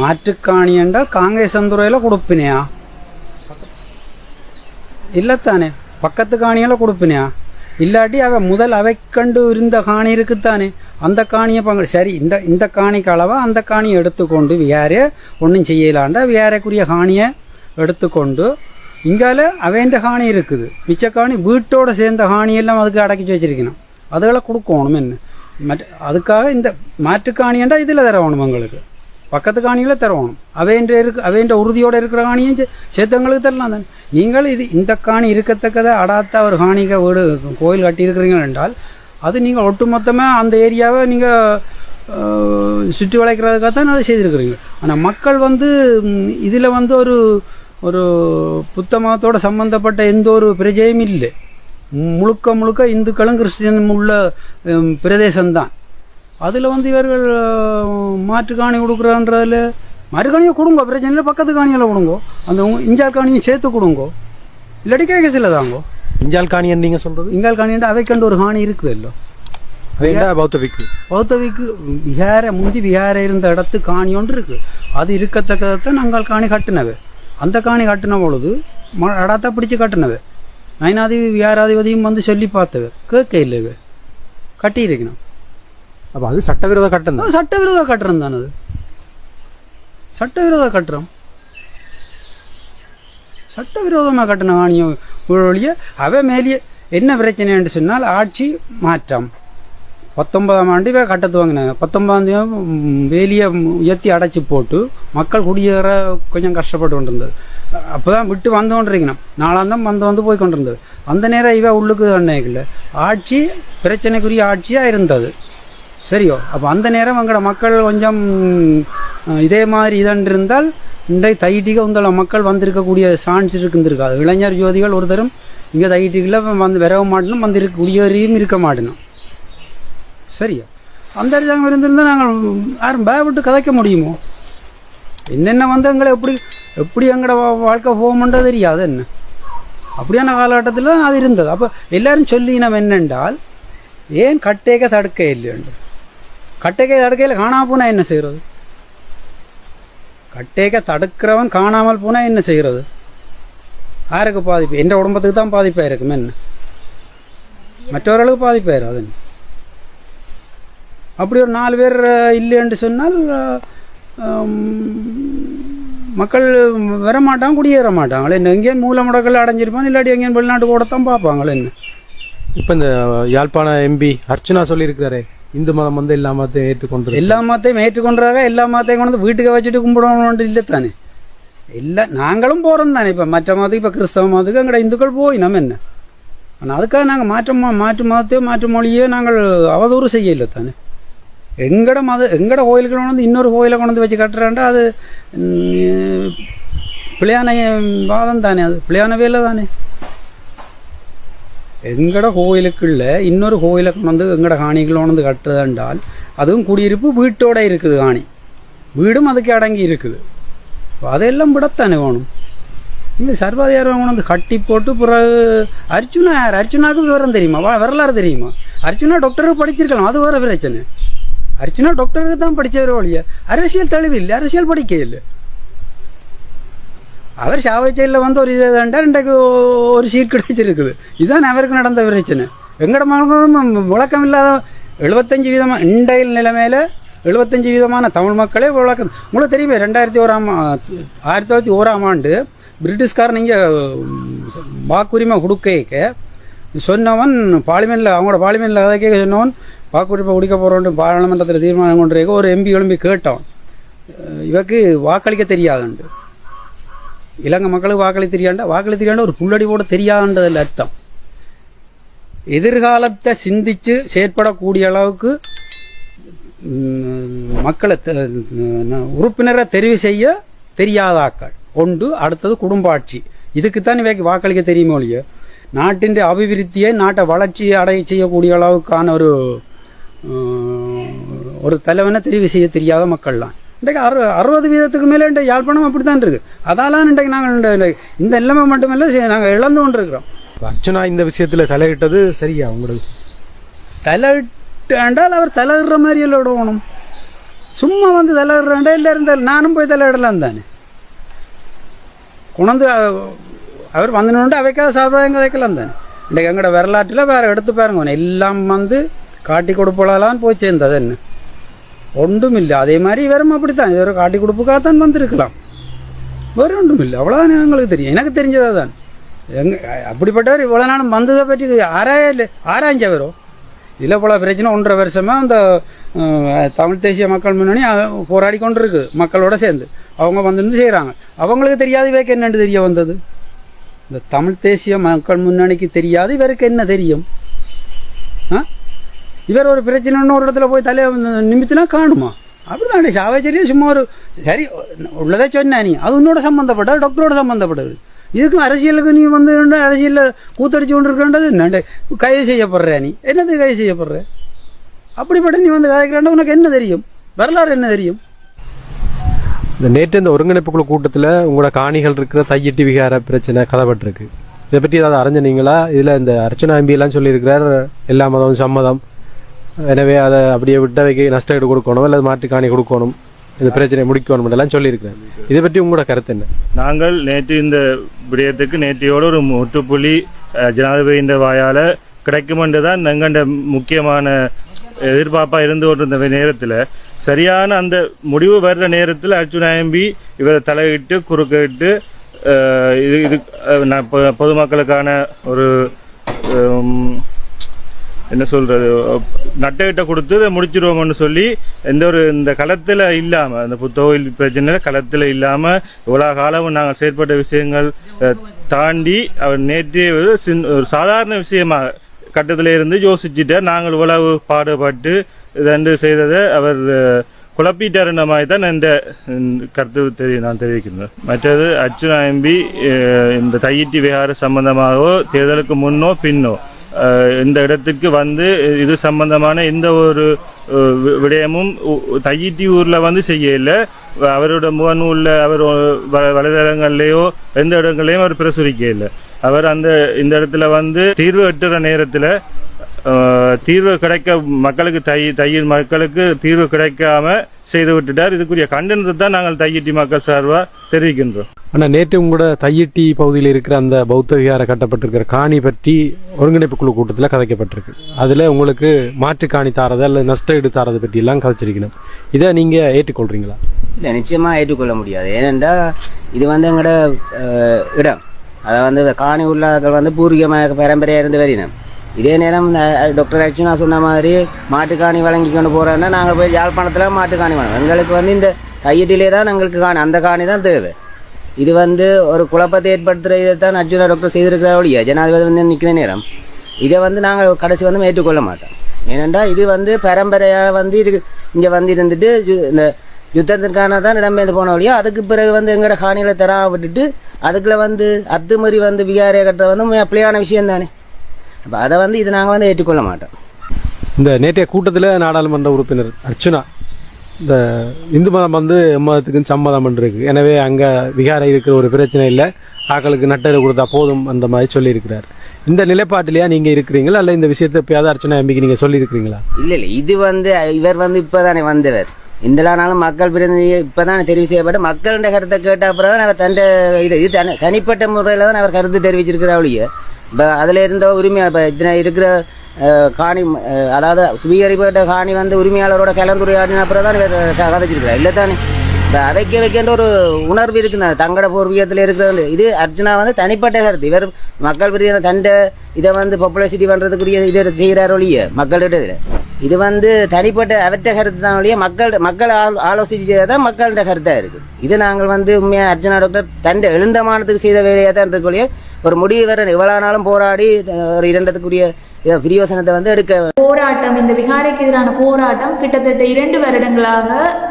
ಮಾತುಕಾಣಿಯಂಡ ಕಾಂಗ್ರೆಸ್ ಅಂದ್ರೆಲ್ಲ ಕೊಡುಪಿನೆಯಾ ಇಲ್ಲ ತಾನೆ பக்கத்து காணியெல்லாம் கொடுப்பினியா? இல்லாட்டி அவ முதல் அவை கண்டு இருந்த காணி இருக்குத்தானே. அந்த காணியை பங்கு சரி இந்த இந்த காணிக்கு அளவா அந்த காணியை எடுத்துக்கொண்டு வியாரே ஒன்றும் செய்யலாண்டா. வியாரைக்குரிய காணியை எடுத்துக்கொண்டு இங்கால அவேண்ட காணி இருக்குது. மிச்ச காணி வீட்டோட சேர்ந்த காணியெல்லாம் அதுக்கு அடக்கி வச்சிருக்கணும். அதுகளை கொடுக்கணும் என்ன? மற்ற அதுக்காக இந்த மாற்று காணியண்டா இதில் தரணும் உங்களுக்கு. பக்கத்து காணிகளை தரணும் அவைன்ற இருக்கு அவைன்ற உறுதியோட இருக்கிற காணியும் சேத்தங்களுக்கு தரலாம் தானே. நீங்கள் இது இந்த காணி இருக்கத்தக்கதை அடாத்த ஒரு காணிக்க வீடு கோயில் கட்டியிருக்கிறீங்க என்றால் அது நீங்கள் ஒட்டுமொத்தமாக அந்த ஏரியாவை நீங்கள் சுற்றி வளைக்கிறதுக்காக தான் அதை செய்திருக்கிறீங்க ஆனால் மக்கள் வந்து இதில் வந்து ஒரு ஒரு புத்த மதத்தோட சம்பந்தப்பட்ட எந்த ஒரு பிரஜையும் இல்லை. முழுக்க முழுக்க இந்துக்களும் கிறிஸ்டியனும் உள்ள பிரதேசம்தான். அதில் வந்து இவர்கள் மாற்று காணி கொடுக்குறன்றதுல மறுகாணியை கொடுங்க பிரச்சனை இல்லை பக்கத்து காணியில் கொடுங்கோ. அந்த இஞ்சால் காணியை சேர்த்து கொடுங்கோ. இல்லாட்டி கேட்க தாங்கோ. இஞ்சால் காணியன் நீங்க சொல்றது? இங்கால் காணின்ற அவைக்கண்டு ஒரு காணி இருக்குது இல்லோ பௌத்தவிக்கு? பௌத்தவிக்கு விஹார முந்தி விஹார இருந்த இடத்து காணி ஒன்று இருக்கு. அது இருக்கத்தக்கதான் நாங்கள் காணி கட்டினவை. அந்த காணி கட்டின பொழுது அடாத்தா பிடிச்சு கட்டினவை. நயனாதி விஹாராதிபதியும் வந்து சொல்லி பார்த்தவ. கேட்க இல்லைவே கட்டியிருக்கணும். அப்ப அது சட்டவிரோத கட்டம் தான் அது சட்டவிரோத கட்டுறம் தானே அது சட்டவிரோத கட்டுறம் சட்டவிரோதமாக கட்டின காணியம் ஒழிய அவ மேலேயே என்ன பிரச்சனைன்னு சொன்னால் ஆட்சி மாற்றம் பத்தொன்பதாம் ஆண்டு இவ கட்ட வாங்கினாங்க பத்தொன்பதாம் தேதி வேலியை உயர்த்தி அடைச்சி போட்டு மக்கள் குடியேற கொஞ்சம் கஷ்டப்பட்டு கொண்டிருந்தது அப்பதான் விட்டு வந்து கொண்டிருக்கணும் நாளாந்தம் வந்து வந்து போய் கொண்டிருந்தது அந்த நேரம் இவ உள்ளுக்கு அன்னைக்குள்ள ஆட்சி பிரச்சனைக்குரிய ஆட்சியாக இருந்தது சரியோ? அப்போ அந்த நேரம் எங்களோட மக்கள் கொஞ்சம் இதே மாதிரி இதன் இருந்தால் இந்த தைட்டிக உங்கள மக்கள் வந்திருக்கக்கூடிய சான்ஸ் இருக்குந்திருக்காது. இளைஞர் ஜோதிகள் ஒருத்தரும் இங்கே தைட்டிகளை வந்து விரவ மாட்டணும் வந்து இருக்க இருக்க மாட்டணும். சரியா? அந்த அரசாங்கம் இருந்திருந்தால் நாங்கள் யாரும் பயப்பட்டு கதைக்க முடியுமோ? என்னென்ன வந்து எங்களை எப்படி எப்படி எங்களோட வா- வாழ்க்கை போகும்ன்றது தெரியாது என்ன? அப்படியான காலகட்டத்தில் தான் அது இருந்தது. அப்போ எல்லாரும் சொல்லினம் என்னென்றால் ஏன் கட்டேக்க தடுக்க இல்லையுண்டு கட்டைக்கை தடுக்கையில் காணாம போனால் என்ன செய்கிறது கட்டைக்கை தடுக்கிறவன் காணாமல் போனால் என்ன செய்கிறது யாருக்கு பாதிப்பு? எந்த குடும்பத்துக்கு தான் பாதிப்பாக இருக்கும் என்ன? மற்றவர்களுக்கு பாதிப்பாயிரும் அது அப்படி ஒரு நாலு பேர் இல்லைன்னு சொன்னால் மக்கள் வர மாட்டாங்க குடியேற மாட்டாங்களே என்ன எங்கேயும் மூல முடக்கல் அடைஞ்சிருப்பான் இல்லாட்டி எங்கேயும் வெளிநாட்டு கூட தான் பார்ப்பாங்களே என்ன? இப்போ இந்த யாழ்ப்பாண எம்பி அர்ச்சனா சொல்லியிருக்கிறாரே. இந்து மதம் வந்து எல்லா மதத்தையும் ஏற்றுக்கொண்டு எல்லா மதத்தையும் ஏற்றுக்கொண்டாக எல்லா மதத்தையும் கொண்டு வந்து வீட்டுக்கு வச்சுட்டு கும்பிடணும் இல்லை தானே? எல்லா நாங்களும் போகிறோம் தானே. இப்போ மற்ற மதத்துக்கு இப்போ கிறிஸ்தவ மதத்துக்கு எங்கட இந்துக்கள் போய் நம்ம என்ன? ஆனால் அதுக்காக நாங்கள் மாற்ற மாற்று மதத்தையோ மாற்று மொழியோ நாங்கள் அவதூறு செய்யல தானே? எங்கட மத எங்கட கோயிலுக்கு கொண்டு வந்து இன்னொரு கோயிலை கொண்டு வந்து வச்சு கட்டுறாண்டா அது பிள்ளையான வாதம் தானே. அது பிள்ளையான வேலை தானே. எங்கட கோயிலுக்குள்ள இன்னொரு கோயிலை கொண்டு வந்து எங்கட காணிகள் கொண்டு கட்டுறது என்றால் அதுவும் குடியிருப்பு வீட்டோட இருக்குது காணி. வீடும் அதுக்கு அடங்கி இருக்குது. அப்ப அதெல்லாம் விடத்தானே வேணும்? இல்லை சர்வாதிகாரம் கொண்டு வந்து கட்டி போட்டு பிறகு அர்ச்சுனா யார் அர்ச்சுனாவுக்கு விவரம் தெரியுமா? வா- வரலாறு தெரியுமா? அர்ச்சுனா டாக்டருக்கு படிச்சிருக்கலாம் அது வேற பிரச்சனை. அர்ச்சுனா டாக்டருக்கு தான் படிச்சவர் ஒழிய அரசியல் தெளிவு இல்லை அரசியல் படிக்க இல்லை. அவர் சாவச்சையில் வந்து ஒரு இது தாண்டா இன்றைக்கு ஒரு சீட் கிடைச்சிருக்குது இதுதான் அவருக்கு நடந்த பிரச்சனை. எங்கட மக்களும் விளக்கம் இல்லாத எழுபத்தஞ்சு வீதமாக இண்டையில் நிலைமையில் எழுபத்தஞ்சு வீதமான தமிழ் மக்களே விளக்கம் உங்களுக்கு தெரியுமே ரெண்டாயிரத்தி ஓராம் ஆயிரத்தி தொள்ளாயிரத்தி ஓராம் ஆண்டு பிரிட்டிஷ்காரன் இங்கே வாக்குரிமை கொடுக்க சொன்னவன் பார்லிமெண்ட்டில் அவங்களோட பார்லிமெண்ட்டில் அதை கேட்க சொன்னவன் வாக்குரிமை கொடுக்க போகிறோன்ட்டு பாராளுமன்றத்தில் தீர்மானம் கொண்டிருக்க ஒரு எம்பி எழும்பி கேட்டவன் இவக்கு வாக்களிக்க தெரியாதுண்டு இலங்கை மக்களுக்கு வாக்களி தெரியாண்டா? வாக்களி தெரியாண்டா? ஒரு புள்ளடி கூட தெரியாதுன்றதில் அர்த்தம். எதிர்காலத்தை சிந்திச்சு செயற்படக்கூடிய அளவுக்கு மக்களை உறுப்பினரை தெரிவு செய்ய தெரியாத ஆக்கள் ஒன்று அடுத்தது குடும்ப ஆட்சி இதுக்குத்தான் இவைக்கு வாக்களிக்க தெரியுமோ இல்லையோ? நாட்டின் அபிவிருத்தியை நாட்டை வளர்ச்சி அடைய செய்யக்கூடிய அளவுக்கான ஒரு ஒரு தலைவனை தெரிவு செய்ய தெரியாத மக்கள்லாம் இன்றைக்கு அறு அறுபது வீதத்துக்கு மேலே இன்றைக்கு யாழ்ப்பாணம் அப்படி தான் இருக்கு. அதாலாம் இன்றைக்கு நாங்கள் இந்த- நிலைமை மட்டுமல்ல நாங்கள் இழந்து கொண்டிருக்கிறோம். அர்ச்சனா இந்த விஷயத்துல தலையிட்டது சரியா உங்களோட தலையிட்டு என்றால் அவர் தலையிடுற மாதிரி எல்லாம் விடணும் சும்மா வந்து தலையிடுறேன்டா இல்லை இருந்தால் நானும் போய் தலையிடலாம் தானே. கொண்டு அவர் வந்தனோண்டு அவைக்காக சாப்பிடாங்க வைக்கலாம் தானே. இன்றைக்கு எங்களோட வரலாற்றில் வேற எடுத்து பாருங்க எல்லாம் வந்து காட்டி கொடுப்பலாம் போய் சேர்ந்தது என்ன? ஒன்றும் இல்லை அதே மாதிரி இவரும் அப்படித்தான். இவர் காட்டி கொடுப்புக்காகத்தான் வந்திருக்கலாம். வேறு ஒன்றும் இல்லை அவ்வளோதான் எங்களுக்கு தெரியும். எனக்கு தெரிஞ்சதாக தான் எங்க அப்படிப்பட்டவர் இவ்வளோ நாளும் வந்ததை பற்றி ஆராய ஆராய்ஞ்சவரோ? இதில் போல பிரச்சனை ஒன்றரை வருஷமாக அந்த தமிழ் தேசிய மக்கள் முன்னணி போராடி போராடி கொண்டிருக்கு. மக்களோட சேர்ந்து. அவங்க வந்து செய்கிறாங்க அவங்களுக்கு தெரியாது இவருக்கு என்னென்று தெரிய வந்தது? இந்த தமிழ் தேசிய மக்கள் முன்னணிக்கு தெரியாது இவருக்கு என்ன தெரியும்? ஆ? இவர் ஒரு பிரச்சனைன்னு ஒரு இடத்துல போய் தலையை நிமித்தினா காணுமா? அப்படிதான் சாவச்சேரியா சும்மா ஒரு சரி உள்ளதே சொன்னா நீ. அது உன்னோட சம்மந்தப்பட்ட டாக்டரோட சம்மந்தப்பட்டது இதுக்கும் அரசியலுக்கு நீ வந்து அரசியலில் கூத்தடிச்சு கொண்டு இருக்கின்றது என்னண்டு கைது செய்யப்படுற நீ. என்னது கைது செய்யப்படுற? அப்படிப்பட்ட நீ வந்து கதைக்கிறாண்ட உனக்கு என்ன தெரியும்? வரலாறு என்ன தெரியும்? இந்த நேற்று இந்த ஒருங்கிணைப்பு குழு கூட்டத்தில் உங்களோட காணிகள் இருக்கிற தையிட்டு விகார பிரச்சனை கதைப்பட்டிருக்கு இதை பற்றி ஏதாவது அறிஞ்சனீங்களா? இதில் இந்த அர்ச்சனா எம்பி எல்லாம் சொல்லியிருக்கிறார் எல்லா மதமும் சம்மதம். எனவே அதை அப்படியே விட்டவைக்கு நஷ்ட ஈடு கொடுக்கணும் அல்லது மாட்டு காணி கொடுக்கணும் இந்த பிரச்சனையை முடிக்கணும் எல்லாம் சொல்லியிருக்கிறேன் இதை பற்றி உங்களோட கருத்து என்ன? நாங்கள் நேற்று இந்த விடயத்துக்கு நேற்றையோடு ஒரு முற்றுப்புள்ளி ஜனாதிபதியின் வாயால் கிடைக்கும் தான் எங்கண்ட முக்கியமான எதிர்பார்ப்பா இருந்து கொண்டிருந்த நேரத்தில் சரியான அந்த முடிவு வர்ற நேரத்தில் அர்ஜுனா எம்பி இவரை தலையிட்டு குறுக்கிட்டு இது இது நான் பொதுமக்களுக்கான ஒரு என்ன சொல்றது நட்டகிட்ட கொடுத்து முடிச்சிருவோம்னு சொல்லி எந்த ஒரு இந்த களத்துல இல்லாம அந்த புத்தகோயில் பிரச்சனை களத்துல இல்லாம இவ்வளவு காலம் நாங்கள் செயற்பட்ட விஷயங்கள் தாண்டி அவர் நேற்று ஒரு சின்- ஒரு சாதாரண விஷயமா கட்டத்தில் இருந்து யோசிச்சுட்டு நாங்கள் இவ்வளவு பாடுபட்டு இதன்று செய்ததை அவர் குழப்பிட்டாருன்ற மாதிரி தான் இந்த கருத்து தெரிய நான் தெரிவிக்கிறேன் மற்றது அர்ச்சுனா எம்பி இந்த தையிட்டி விகார சம்பந்தமாகவோ தேர்தலுக்கு முன்னோ பின்னோ இந்த இடத்துக்கு வந்து இது சம்பந்தமான எந்த ஒரு விடயமும் தையிட்டி ஊரில் வந்து செய்யல. அவரோட முகநூலில் அவர் வ- எந்த இடங்கள்லையும் அவர் பிரசுரிக்க இல்லை அவர் அந்த இந்த இடத்துல வந்து தீர்வு எட்டுற நேரத்தில் தீர்வு கிடைக்க மக்களுக்கு தை தையில் மக்களுக்கு தீர்வு கிடைக்காம செய்து விட்டுட்டார். இதுக்குரிய கண்டனத்தை தான் நாங்கள் தையிட்டி மக்கள் சார்பா தெரிவிக்கின்றோம். ஆனால் நேற்று உங்களோட தையிட்டி பகுதியில் இருக்கிற அந்த பௌத்த விகார கட்டப்பட்டிருக்கிற காணி பற்றி ஒருங்கிணைப்பு குழு கூட்டத்தில் கதைக்கப்பட்டிருக்கு. அதில் உங்களுக்கு மாற்று காணி தாரது அல்லது நஷ்ட ஈடு தாரது பற்றி எல்லாம் கதைச்சிருக்கணும். இதை நீங்கள் ஏற்றுக்கொள்றீங்களா? இல்லை நிச்சயமாக ஏற்றுக்கொள்ள முடியாது. ஏனென்றால் இது வந்து எங்களோட இடம். அதை வந்து காணி உள்ளாக்கள் வந்து பூர்வீகமாக பரம்பரையாக இருந்து வரினம் இதே நேரம் டாக்டர் அர்ச்சனா சொன்ன மாதிரி மாட்டுக்காணி வழங்கி கொண்டு போகிறோன்னா நாங்கள் போய் யாழ்ப்பாணத்தில் மாட்டுக்காணி வாங்க எங்களுக்கு வந்து இந்த கையீட்டிலே தான் எங்களுக்கு காணி அந்த காணி தான் தேவை. இது வந்து ஒரு குழப்பத்தை ஏற்படுத்துகிற இதை தான் அர்ஜுனா டாக்டர் செய்திருக்கிற ஒழிய ஜனாதிபதி வந்து நிற்கிற நேரம். இதை வந்து நாங்கள் கடைசி வந்து ஏற்றுக்கொள்ள மாட்டோம். ஏனென்றால் இது வந்து பரம்பரையாக வந்து இருக்கு இங்கே வந்து இருந்துட்டு ஜு- இந்த யுத்தத்திற்கான தான் இடம்பெயர்ந்து போனவழியோ அதுக்கு பிறகு வந்து எங்களோட காணியில் தராம விட்டுட்டு அதுக்குள்ள வந்து அத்துமறி வந்து விகாரிய கட்டுறது வந்து மிக பிள்ளையான விஷயம் தானே அப்போ அதை வந்து இது நாங்கள் வந்து ஏற்றுக்கொள்ள மாட்டோம். இந்த நேற்றைய கூட்டத்தில் நாடாளுமன்ற உறுப்பினர் அர்ச்சுனா இந்த இந்து மதம் வந்து எம்மதத்துக்கு சம்மதம் இருக்கு எனவே அங்கே விகாரை இருக்கிற ஒரு பிரச்சனை இல்லை. ஆக்களுக்கு நட்டரை கொடுத்தா போதும் அந்த மாதிரி சொல்லியிருக்கிறார். இந்த நிலைப்பாட்டிலேயா நீங்க இருக்கிறீங்களா? அல்ல இந்த விஷயத்தை எப்பயாவது அர்ச்சனா எம்பிக்கு நீங்க சொல்லியிருக்கிறீங்களா? இல்லை இல்லை. இது வந்து இவர் வந்து இப்போதானே வந்தவர். இந்த நாளும் மக்கள் பிரதிநிதி இப்போதானே தெரிவு செய்யப்பட்டு மக்களுடைய கருத்தை கேட்ட அப்புறம் தான் அவர் தன் இது இது தனி- தனிப்பட்ட முறையில் தான் அவர் கருத்து தெரிவிச்சிருக்கிற ஒழிய. இப்போ அதில் இருந்த உரிமையாளர் இப்போ இத்தனை இருக்கிற காணி அதாவது சுவீகரிப்பட்ட காணி வந்து உரிமையாளரோட கலந்துரையாடின அப்புறம் தான் இவர் கதைச்சிருக்கிறார் இல்லை தானே இப்போ அவைக்க வைக்கின்ற ஒரு உணர்வு இருக்குது? தங்கட பூர்வீகத்தில் இருக்கிறது இது அர்ஜுனா வந்து தனிப்பட்ட கருத்து. இவர் மக்கள் பிரதிநிதி தண்டை இதை வந்து பாப்புலாசிட்டி பண்ணுறதுக்குரிய இதை செய்கிறார் ஒழிய மக்களிடத்தில் இது வந்து தனிப்பட்ட அவற்ற கருத்து தான் ஒழிய மக்கள் மக்கள் ஆல் ஆலோசிச்சு தான் மக்கள்கிட்ட கருத்தாக இருக்கு. இது நாங்கள் வந்து உண்மையாக அர்ஜுனா டாக்டர் எழுந்த எழுந்தமானத்துக்கு செய்த வேலையாக தான் இருக்கு ஒரு முடிவு வர நாளும் போராடி ஒரு இரண்டத்துக்குரிய பிரியோசனத்தை வந்து எடுக்க போராட்டம் இந்த விகாரைக்கு எதிரான போராட்டம் கிட்டத்தட்ட இரண்டு வருடங்களாக